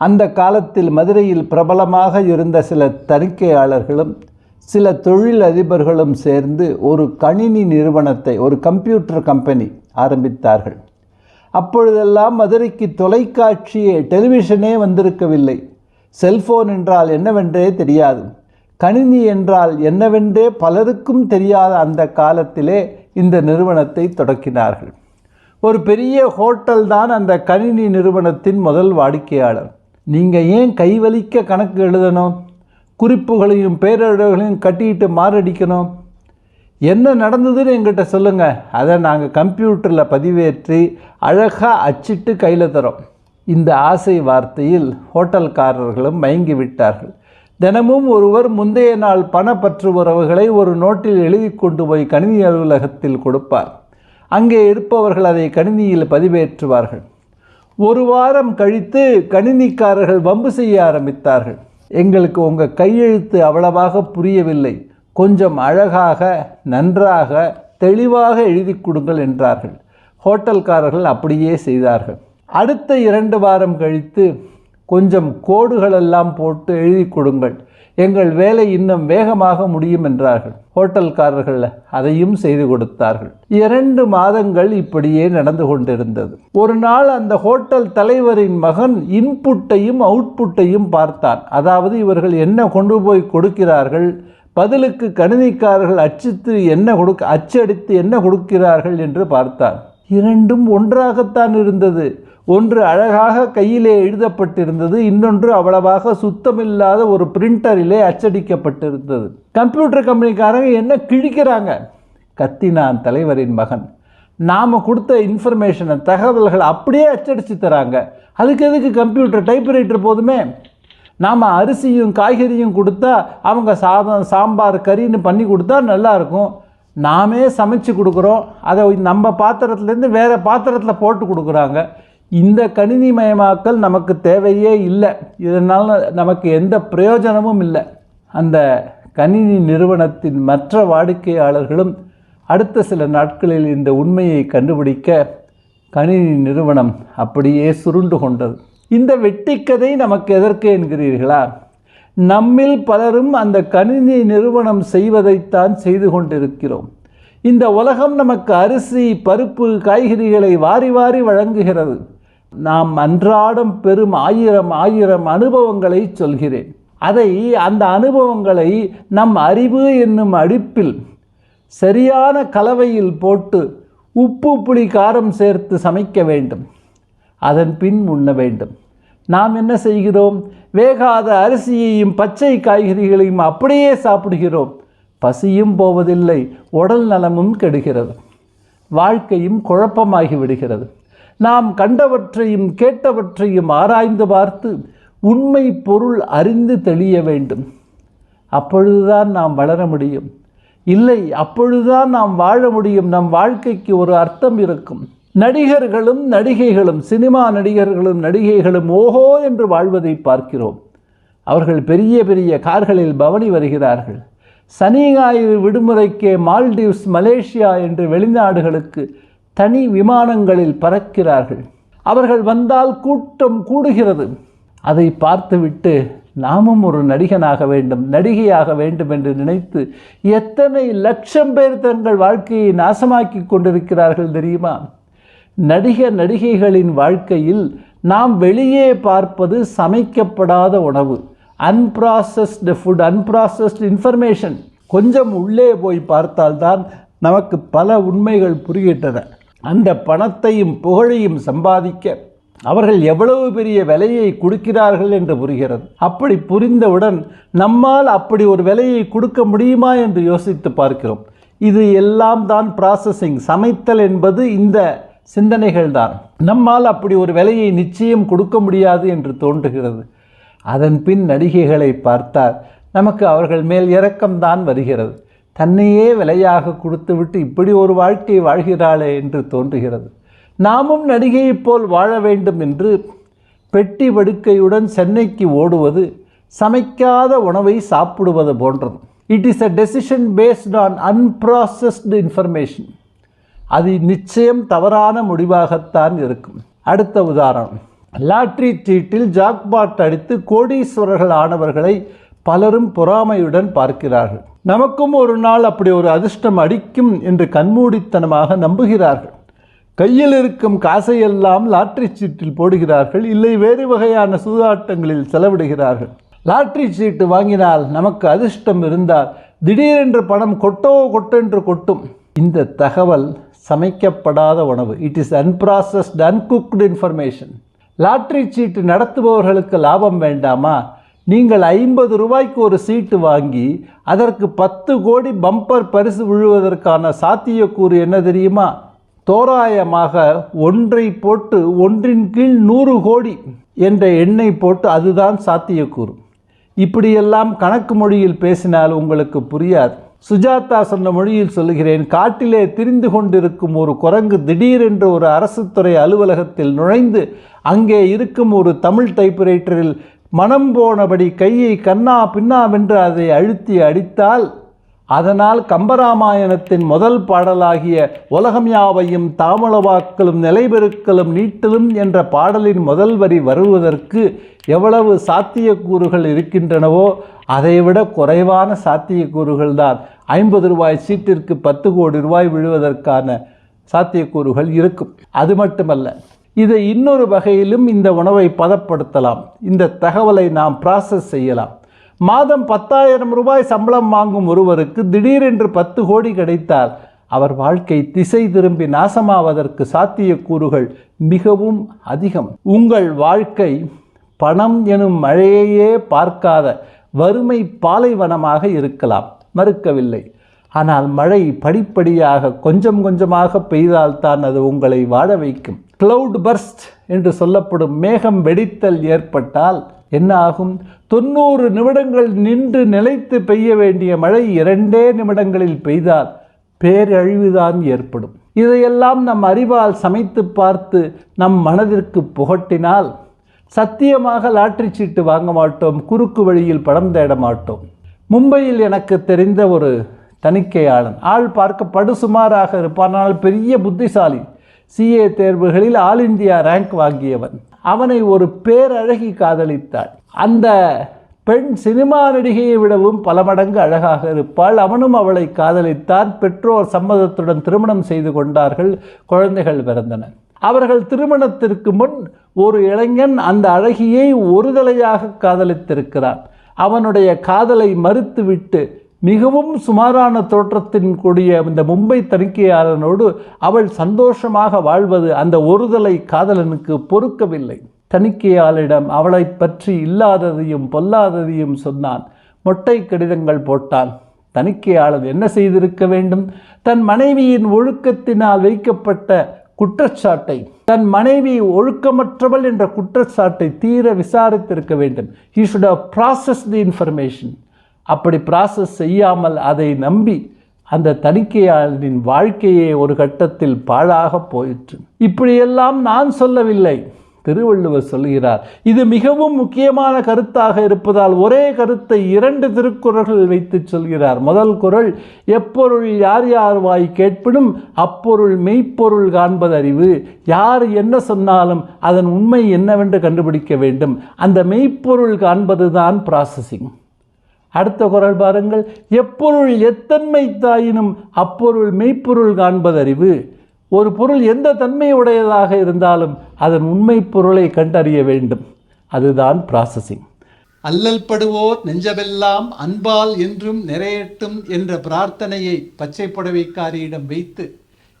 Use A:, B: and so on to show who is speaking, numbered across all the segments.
A: அந்த காலத்தில் மதுரையில் பிரபலமாக இருந்த சில தணிக்கையாளர்களும் சில தொழிலதிபர்களும் சேர்ந்து ஒரு கணினி நிறுவனத்தை ஒரு கம்ப்யூட்டர் கம்பெனி ஆரம்பித்தார்கள். அப்பொழுதெல்லாம் மதுரைக்கு தொலைக்காட்சியே டெலிவிஷனே வந்திருக்கவில்லை. செல்போன் என்றால் என்னவென்றே தெரியாது. கணினி என்றால் என்னவென்றே பலருக்கும் தெரியாத அந்த காலத்திலே இந்த நிறுவனத்தை தொடக்கினார்கள். ஒரு பெரிய ஹோட்டல் தான் அந்த கணினி நிறுவனத்தின் முதல் வாடிக்கையாளர். நீங்கள் ஏன் கைவலிக்க கணக்கு எழுதணும்? குறிப்புகளையும் பேரழகளையும் கட்டிக்கிட்டு மாரடிக்கணும்? என்ன நடந்ததுன்னு எங்கிட்ட சொல்லுங்கள் அதை நாங்கள் கம்ப்யூட்டரில் பதிவேற்றி அழகாக அச்சிட்டு கையில் தரோம். இந்த ஆசை வார்த்தையில் ஹோட்டல்காரர்களும் மயங்கி விட்டார்கள். தினமும் ஒருவர் முந்தைய நாள் பணப்பற்று உறவுகளை ஒரு நோட்டில் எழுதி கொண்டு போய் கணினி அலுவலகத்தில் கொடுப்பார். அங்கே இருப்பவர்கள் அதை கணினியில் பதிவேற்றுவார்கள். ஒரு வாரம் கழித்து கணினிக்காரர்கள் வம்பு செய்ய ஆரம்பித்தார்கள். எங்களுக்கு உங்கள் கையெழுத்து அவ்வளவாக புரியவில்லை. கொஞ்சம் அழகாக நன்றாக தெளிவாக எழுதி கொடுங்கள் என்றார்கள். ஹோட்டல்காரர்கள் அப்படியே செய்தார்கள். அடுத்த இரண்டு வாரம் கழித்து கொஞ்சம் கோடுகளெல்லாம் போட்டு எழுதி கொடுங்கள். எங்கள் வேலை இன்னும் வேகமாக முடியும் என்றார்கள். ஹோட்டல்காரர்கள் அதையும் செய்து கொடுத்தார்கள். இரண்டு மாதங்கள் இப்படியே நடந்து கொண்டிருந்தது. ஒரு நாள் அந்த ஹோட்டல் தலைவரின் மகன் இன்புட்டையும் அவுட்புட்டையும் பார்த்தான். அதாவது இவர்கள் என்ன கொண்டு போய் கொடுக்கிறார்கள்? பதிலுக்கு கணினிக்காரர்கள் அச்சித்து என்ன கொடுக்க அச்சடித்து என்ன கொடுக்கிறார்கள் என்று பார்த்தான். இரண்டும் ஒன்றாகத்தான் இருந்தது. ஒன்று அழகாக கையிலே எழுதப்பட்டிருந்தது இன்னொன்று அவ்வளவாக சுத்தமில்லாத ஒரு பிரிண்டரிலே அச்சடிக்கப்பட்டிருந்தது. கம்ப்யூட்டர் கம்பெனிக்காரங்க என்ன கிழிக்கிறாங்க? கத்தினான் தலைவரின் மகன். நாம் கொடுத்த இன்ஃபர்மேஷனை தகவல்கள் அப்படியே அச்சடித்து தராங்க. அதுக்கு எதுக்கு கம்ப்யூட்டர் டைப்ரைட்டர் போதுமே? நாம் அரிசியும் காய்கறியும் கொடுத்தா அவங்க சாதம் சாம்பார் கறின்னு பண்ணி கொடுத்தா நல்லாயிருக்கும். நாமே சமைச்சு கொடுக்குறோம். அதை நம்ம பாத்திரத்துலேருந்து வேறு பாத்திரத்தில் போட்டு கொடுக்குறாங்க. இந்த கணினிமயமாக்கல் நமக்கு தேவையே இல்லை. இதனால் நமக்கு எந்த பிரயோஜனமும் இல்லை. அந்த கணினி நிறுவனத்தின் மற்ற வாடிக்கையாளர்களும் அடுத்த சில நாட்களில் இந்த உண்மையை கண்டுபிடிக்க கணினி நிறுவனம் அப்படியே சுருண்டு கொண்டது. இந்த வெட்டிக்கதை நமக்கு எதற்கு என்கிறீர்களா? நம்மில் பலரும் அந்த கணினி நிறுவனம் செய்வதைத்தான் செய்து கொண்டிருக்கிறோம். இந்த உலகம் நமக்கு அரிசி பருப்பு காய்கறிகளை வாரி வாரி வழங்குகிறது. நாம் அன்றாடம் பெறும் ஆயிரம் ஆயிரம் அனுபவங்களை சொல்கிறேன். அதை அந்த அனுபவங்களை நம் அறிவு என்னும் அடுப்பில் சரியான கலவையில் போட்டு உப்பு புளி காரம் சேர்த்து சமைக்க வேண்டும். அதன் பின் உண்ண வேண்டும். நாம் என்ன செய்கிறோம்? வேகாத அரிசியையும் பச்சை காய்கறிகளையும் அப்படியே சாப்பிடுகிறோம். பசியும் போவதில்லை உடல் நலமும் கெடுகிறது. வாழ்க்கையும் குழப்பமாகி விடுகிறது. நாம் கண்டவற்றையும் கேட்டவற்றையும் ஆராய்ந்து பார்த்து உண்மை பொருள் அறிந்து தெளிய வேண்டும். அப்பொழுதுதான் நாம் வளர முடியும். இல்லை அப்பொழுதுதான் நாம் வாழ முடியும். நம் வாழ்க்கைக்கு ஒரு அர்த்தம் இருக்கும். நடிகர்களும் நடிகைகளும் சினிமா நடிகர்களும் நடிகைகளும் ஓஹோ என்று வாழ்வதை பார்க்கிறோம். அவர்கள் பெரிய பெரிய கார்களில் பவனி வருகிறார்கள். சனி ஞாயிறு விடுமுறைக்கே மால்டீவ்ஸ் மலேசியா என்று வெளிநாடுகளுக்கு தனி விமானங்களில் பறக்கிறார்கள். அவர்கள் வந்தால் கூட்டம் கூடுகிறது. அதை பார்த்துவிட்டு நாமும் ஒரு நடிகனாக வேண்டும் நடிகையாக வேண்டும் என்று நினைத்து எத்தனை லட்சம் பேர் தங்கள் வாழ்க்கையை நாசமாக்கி கொண்டிருக்கிறார்கள் தெரியுமா? நடிக நடிகைகளின் வாழ்க்கையில் நாம் வெளியே பார்ப்பது சமைக்கப்படாத உணவு அன்ப்ராசஸ்டு ஃபுட் அன்ப்ராசஸ்டு இன்ஃபர்மேஷன் கொஞ்சம் உள்ளே போய் பார்த்தால்தான் நமக்கு பல உண்மைகள் புரிகின்றன. அந்த பணத்தையும் புகழையும் சம்பாதிக்க அவர்கள் எவ்வளவு பெரிய விலையை கொடுக்கிறார்கள் என்று புரிகிறது. அப்படி புரிந்தவுடன் நம்மால் அப்படி ஒரு விலையை கொடுக்க முடியுமா என்று யோசித்து பார்க்கிறோம். இது எல்லாம் தான் ப்ராசஸிங் சமைத்தல் என்பது இந்த சிந்தனைகள் தான். நம்மால் அப்படி ஒரு விலையை நிச்சயம் கொடுக்க முடியாது என்று தோன்றுகிறது. அதன் பின் நடிகைகளை பார்த்தால் நமக்கு அவர்கள் மேல் இரக்கம்தான் வருகிறது. தன்னையே விலையாக கொடுத்துவிட்டு இப்படி ஒரு வாழ்க்கை வாழ்கிறாளே என்று தோன்றுகிறது. நாமும் நடிகையைப் போல் வாழ வேண்டும் என்று பெட்டி படுக்கையுடன் சென்னைக்கு ஓடுவது சமைக்காத உணவை சாப்பிடுவது போன்றது. It is a decision based on unprocessed information அது நிச்சயம் தவறான முடிவாகத்தான் இருக்கும். அடுத்த உதாரணம். லாட்ரி சீட்டில் ஜாக்பாட் அடித்து கோடீஸ்வரர்கள் ஆனவர்களை பலரும் பொறாமையுடன் பார்க்கிறார்கள். நமக்கும் ஒரு நாள் அப்படி ஒரு அதிர்ஷ்டம் அடிக்கும் என்று கண்மூடித்தனமாக நம்புகிறார்கள். கையில் இருக்கும் காசையெல்லாம் லாட்ரி சீட்டில் போடுகிறார்கள். இல்லை வேறு வகையான சூதாட்டங்களில் செலவிடுகிறார்கள். லாட்ரி சீட்டு வாங்கினால் நமக்கு அதிர்ஷ்டம் இருந்தால் திடீரென்று பணம் கொட்டோ கொட்டென்று கொட்டும். இந்த தகவல் சமைக்கப்படாத உணவு. It is unprocessed uncooked information lottery சீட்டு நடத்துபவர்களுக்கு லாபம் வேண்டாமா? நீங்கள் ஐம்பது ரூபாய்க்கு ஒரு சீட்டு வாங்கி அதற்கு பத்து கோடி பம்பர் பரிசு விழுவதற்கான சாத்தியக்கூறு என்ன தெரியுமா? தோராயமாக ஒன்றை போட்டு ஒன்றின் கீழ் நூறு கோடி என்ற எண்ணை போட்டு அதுதான் சாத்தியக்கூறு. இப்படியெல்லாம் கணக்கு மொழியில் பேசினால் உங்களுக்கு புரியாது. சுஜாதா சொன்ன மொழியில் சொல்லுகிறேன் காட்டிலே திரிந்து கொண்டிருக்கும் ஒரு குரங்கு திடீரென்று ஒரு அரசு துறை அலுவலகத்தில் நுழைந்து அங்கே இருக்கும் ஒரு தமிழ் டைப்ரைட்டரில் மனம் போனபடி கையை கண்ணா பின்னாவென்று அதை அழுத்தி அடித்தால் அதனால் கம்பராமாயணத்தின் முதல் பாடலாகிய உலகம் யாவையும் தாமளவாக்களும் நிலைபெருக்கலும் நீட்டலும் என்ற பாடலின் முதல் வரி வருவதற்கு எவ்வளவு சாத்தியக்கூறுகள் இருக்கின்றனவோ அதைவிட குறைவான சாத்தியக்கூறுகள் தான் ஐம்பது ரூபாய் சீட்டிற்கு பத்து கோடி ரூபாய் விழுவதற்கான சாத்தியக்கூறுகள் இருக்கும். அது மட்டுமல்ல இதை இன்னொரு வகையிலும் இந்த உணவை பதப்படுத்தலாம். இந்த தகவலை நாம் ப்ராசஸ் செய்யலாம். மாதம் பத்தாயிரம் ரூபாய் சம்பளம் வாங்கும் ஒருவருக்கு திடீரென்று பத்து கோடி கிடைத்தால் அவர் வாழ்க்கை திசை திரும்பி நாசமாவதற்கு சாத்தியக்கூறுகள் மிகவும் அதிகம். உங்கள் வாழ்க்கை பணம் எனும் மழையையே பார்க்காத வறுமை பாலைவனமாக இருக்கலாம். மறுக்கவில்லை. ஆனால் மழை படிப்படியாக கொஞ்சம் கொஞ்சமாக பெய்தால்தான் அது உங்களை வாழ வைக்கும். கிளவுட் பர்ஸ்ட் என்று சொல்லப்படும் மேகம் வெடித்தல் ஏற்பட்டால் என்ன ஆகும்? தொண்ணூறு நிமிடங்கள் நின்று நிலைத்து பெய்ய வேண்டிய மழை இரண்டே நிமிடங்களில் பெய்தால் பேரழிவுதான் ஏற்படும். இதையெல்லாம் நம் அறிவால் சமைத்து பார்த்து நம் மனதிற்கு புகட்டினால் சத்தியமாக லாட்ரி சீட்டு வாங்க மாட்டோம் குறுக்கு வழியில் படம் தேட மாட்டோம். மும்பையில் எனக்கு தெரிந்த ஒரு தணிக்கையாளன் ஆள் பார்க்க படுசுமாராக இருப்பான் ஆனால் பெரிய புத்திசாலி. சிஏ தேர்வுகளில் ஆல் இந்தியா ரேங்க் வாங்கியவன். அவனை ஒரு பேரழகி காதலித்தாள். அந்த பெண் சினிமா நடிகையை விடவும் பல மடங்கு அழகாக இருப்பாள். அவனும் அவளை காதலித்தான். பெற்றோர் சம்மதத்துடன் திருமணம் செய்து கொண்டார்கள். குழந்தைகள் பிறந்தனர் அவர்கள் திருமணத்திற்கு முன் ஒரு இளைஞன் அந்த அழகியை ஒரு தலையாக காதலித்திருக்கிறான். அவனுடைய காதலை மறுத்துவிட்டு மிகவும் சுமாரான தோற்றத்தின் கூடிய இந்த மும்பை தணிக்கையாளனோடு அவள் சந்தோஷமாக வாழ்வது அந்த ஒருதலை காதலனுக்கு பொறுக்கவில்லை. தணிக்கையாளிடம் அவளை பற்றி இல்லாததையும் பொல்லாததையும் சொன்னான். மொட்டை கடிதங்கள் போட்டான். தணிக்கையாளர் என்ன செய்திருக்க வேண்டும்? தன் மனைவியின் ஒழுக்கத்தினால் வைக்கப்பட்ட குற்றச்சாட்டை தன் மனைவி ஒழுக்கமற்றவள் என்ற குற்றச்சாட்டை தீர விசாரித்திருக்க வேண்டும். He should have process the information அப்படி ப்ராசஸ் செய்யாமல் அதை நம்பி அந்த தணிக்கையாளரின் வாழ்க்கையே ஒரு கட்டத்தில் பாழாக போயிற்று. இப்படியெல்லாம் நான் சொல்லவில்லை திருவள்ளுவர் சொல்கிறார் இது மிகவும் முக்கியமான கருத்தாக இருப்பதால் ஒரே கருத்தை இரண்டு திருக்குறள்கள் வைத்து சொல்கிறார். முதல் குரல் எப்பொருள் யார் யார் வாய் கேட்பினும் அப்பொருள் மெய்ப்பொருள் காண்பதறிவு யார் என்ன சொன்னாலும் அதன் உண்மை என்னவென்று கண்டுபிடிக்க வேண்டும். அந்த மெய்ப்பொருள் காண்பதுதான் ப்ராசஸிங் அடுத்த குரல் பாருங்கள். எப்பொருள் எத்தன்மை தாயினும் அப்பொருள் மெய்ப்பொருள் காண்பதறிவு. ஒரு பொருள் எந்த தன்மை உடையதாக இருந்தாலும் அதன் உண்மை பொருளை கண்டறிய வேண்டும். அதுதான் ப்ராசஸிங்
B: அல்லல் படுவோர் நெஞ்சமெல்லாம் அன்பால் என்றும் நிறையட்டும் என்ற பிரார்த்தனையை பச்சை புடவைக்காரியிடம் வைத்து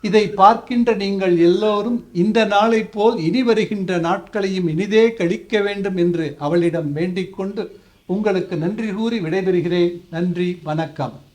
B: இதை பார்க்கின்ற நீங்கள் எல்லோரும் இந்த நாளைப் போல் இனி வருகின்ற நாட்களையும் இனிதே கழிக்க வேண்டும் என்று அவளிடம் வேண்டிக் கொண்டு உங்களுக்கு நன்றி கூறி விடைபெறுகிறேன். நன்றி வணக்கம்.